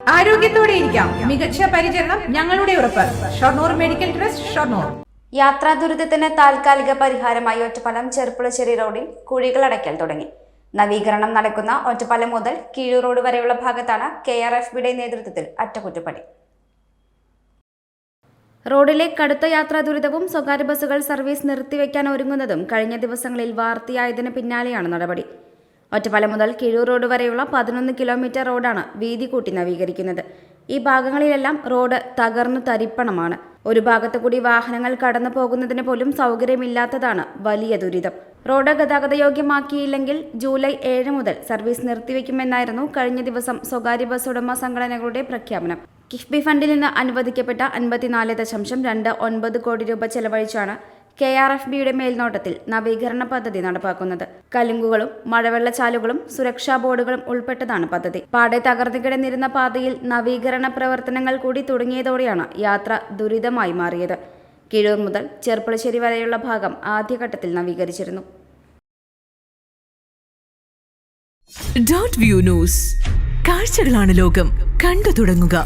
ആരോഗ്യത്തോടെ ഇരിക്കാം. മികച്ച പരിചരണം ഞങ്ങളുടെ ഉറപ്പ്. Shoranur medical trust Shoranur. യാത്രാ ദുരിതത്തിന് താൽക്കാലിക പരിഹാരമായി ഒറ്റപ്പാലം ചെറുപ്പുളശ്ശേരി റോഡിൽ കുഴികൾ അടയ്ക്കൽ തുടങ്ങി. നവീകരണം നടക്കുന്ന ഒറ്റപ്പാലം മുതൽ കീഴൂർ റോഡ് വരെയുള്ള ഭാഗത്താണ് കെ ആർ എഫ് ബിയുടെ നേതൃത്വത്തിൽ അറ്റകുറ്റപ്പണി. റോഡിലെ കടുത്ത യാത്രാ ദുരിതവും സ്വകാര്യ ബസ്സുകൾ സർവീസ് നിർത്തിവെക്കാൻ ഒരുങ്ങുന്നതും കഴിഞ്ഞ ദിവസങ്ങളിൽ വാർത്തയായതിന് പിന്നാലെയാണ് നടപടി. ഒറ്റപ്പാലം മുതൽ കിഴൂർ റോഡ് വരെയുള്ള പതിനൊന്ന് കിലോമീറ്റർ റോഡാണ് വീതി കൂട്ടി നവീകരിക്കുന്നത്. ഈ ഭാഗങ്ങളിലെല്ലാം റോഡ് തകർന്നു തരിപ്പണമാണ്. ഒരു ഭാഗത്തു കൂടി വാഹനങ്ങൾ കടന്നു പോകുന്നതിന് പോലും സൗകര്യമില്ലാത്തതാണ് വലിയ ദുരിതം. റോഡ് ഗതാഗതയോഗ്യമാക്കിയില്ലെങ്കിൽ ജൂലൈ ഏഴ് മുതൽ സർവീസ് നിർത്തിവെക്കുമെന്നായിരുന്നു കഴിഞ്ഞ ദിവസം സ്വകാര്യ ബസ് ഉടമ സംഘടനകളുടെ പ്രഖ്യാപനം. കിഫ്ബി ഫണ്ടിൽ നിന്ന് അനുവദിക്കപ്പെട്ട അൻപത്തിനാല് ദശാംശം രണ്ട് ഒൻപത് കോടി രൂപ ചെലവഴിച്ചാണ് കെ ആർ എഫ് ബിയുടെ മേൽനോട്ടത്തിൽ നവീകരണ പദ്ധതി നടപ്പാക്കുന്നത്. കലുങ്കുകളും മഴവെള്ളച്ചാലുകളും സുരക്ഷാ ബോർഡുകളും ഉൾപ്പെട്ടതാണ് പദ്ധതി. പാടെ തകർന്നു കിടന്നിരുന്ന പാതയിൽ നവീകരണ പ്രവർത്തനങ്ങൾ കൂടി തുടങ്ങിയതോടെയാണ് യാത്ര ദുരിതമായി മാറിയത്. കിഴൂർ മുതൽ ചെർപ്പളശ്ശേരി വരെയുള്ള ഭാഗം ആദ്യഘട്ടത്തിൽ നവീകരിച്ചിരുന്നു. View news. കാഴ്ചകളാണ് ലോകം. കണ്ടു തുടങ്ങുക.